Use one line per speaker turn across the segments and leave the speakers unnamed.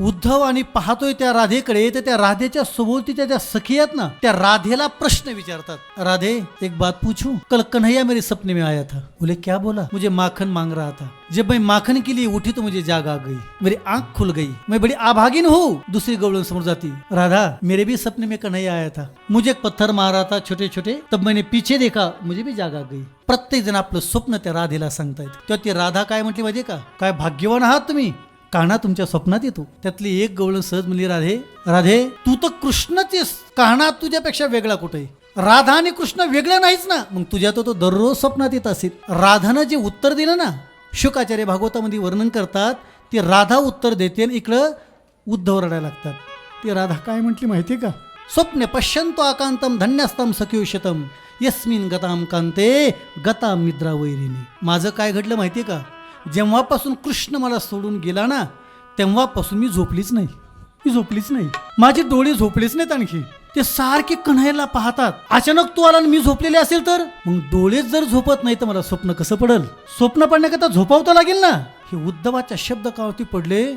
उद्धव आणि पाहतोय त्या राधेकडे तर त्या राधेच्या सभोवतीच्या ज्या सखी आहेत ना त्या राधेला प्रश्न विचारतात. राधे एक बात पूछू? कल कन्हैया मेरे सपने में आया था. बोले क्या बोला? मुझे माखन मांग रहा था. जब मैं माखन के लिए उठी तो मुझे जाग आ गई. मेरी आंख खुल गई. मैं बड़ी आभागिन हूँ दूसरी गौड़न समझ जाती. राधा मेरे भी सपने में कन्हैया आया था. मुझे एक पत्थर मार रहा था छोटे छोटे तब मैंने पीछे देखा मुझे भी जाग आ गई. प्रत्येक जण आपलं स्वप्न त्या राधेला सांगतायत तेव्हा ती राधा काय म्हटली पाहिजे का? काय भाग्यवान आहात तुम्ही? कान्हा तुमच्या स्वप्नात येतो. त्यातली एक गवळण सहज म्हणली राधे राधे तू तर कृष्णच आहेस. कान्हा तुझ्यापेक्षा वेगळा कुठे राधा आणि कृष्ण वेगळा नाहीच ना. मग तुझ्या तो तो दररोज स्वप्नात येत असेल. राधानं जे उत्तर दिलं ना शुकाचार्य भागवतामध्ये वर्णन करतात ती राधा उत्तर देते आणि इकडं उद्धव रडायला लागतात. ती राधा काय म्हटली माहिती का? स्वप्ने पश्यंतो आकांतम धन्यस्तम सख्युशतम यस्मिन गताम कांते गताम निद्रा वैरिणी. माझं काय घडलं माहिती का? जेव्हापासून कृष्ण मला सोडून गेला ना तेव्हापासून मी झोपलीच नाही. मी झोपलीच नाही. माझे डोळे झोपलेच नाहीत आणखी. ते सारखे कन्हैयाला पाहतात. अचानक तू आला मी झोपलेले असेल तर? मग डोळेच जर झोपत नाही तर मला स्वप्न कसं पडल? स्वप्न पडण्याकरता झोपावतं लागेल ना? हे उद्धवाच्या शब्द कावती पडले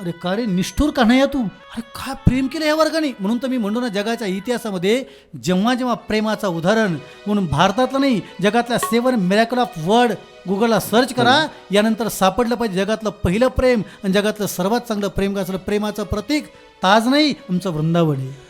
अरे का रे निष्ठूर कन्हैया तू? अरे काय प्रेम केलं या वर्गाने? म्हणून तर मी म्हणतो ना जगाच्या इतिहासामध्ये जेव्हा जेव्हा प्रेमाचं उदाहरण म्हणून भारतातलं नाही जगातल्या सेवन मिरॅकल ऑफ वर्ड गुगलला सर्च करा यानंतर सापडलं पाहिजे जगातलं पहिलं प्रेम आणि जगातलं सर्वात चांगलं प्रेम का प्रेमाचं प्रतीक ताज नाही आमचं वृंदावन आहे.